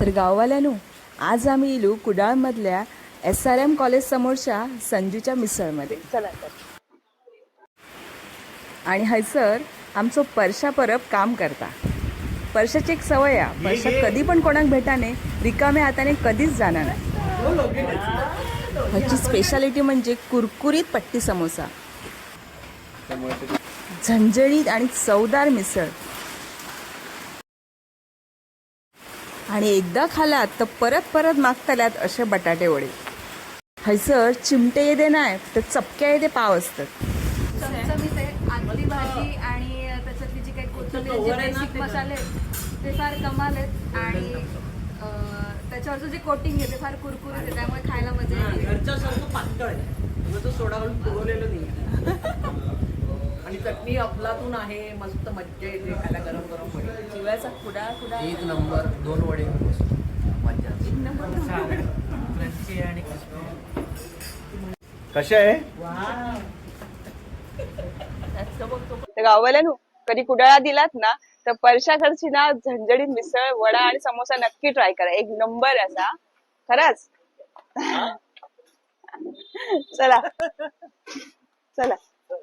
तर गाववाल्यानो आज आम्ही इलू कुडाळमधल्या एस आर एम कॉलेज समोरच्या संजूच्या मिसळमध्ये. चला तर. आणि हयसर आमचो परशा परब काम करता. परशाची एक सवय आहे. परशा कधी पण कोणाक भेटाने रिकाम्या हाताने कधीच जाणार नाही. ह्याची स्पेशालिटी म्हणजे कुरकुरीत पट्टी समोसा. झणझणीत आणि चवदार मिसळ. आणि एकदा खालात तर परत परत मागतल्यात असे बटाटे वडे. हयसर चिमटे येदे नाही तर चपक्या येदे पाव असतात. भाजी आणि त्याच्यातली जी काही कोथिंबीर मसाले ते फार कमाल आहेत. आणि त्याच्यावरचं जे कोटिंग आहे ते फार कुरकुरीत आहे त्यामुळे खायला मजा येते. घरच्यासारखं पातळ आहे. त्यामुळे तो सोडा घालून फुगवलेलं नाही आणि चटणी अफलातून आहे मस्त मज्जा येते खायला गरम. चिव्याचा खुडा खुडा एक नंबर दोन वडे मज्जा. कसे आहे? तर गाववाल्यानो कधी कुडाळा दिलात ना तर परशाकडची ना झणझणीत मिसळ वडा आणि समोसा नक्की ट्राय करा. एक नंबर आहे असा. खरंच? चला. चला.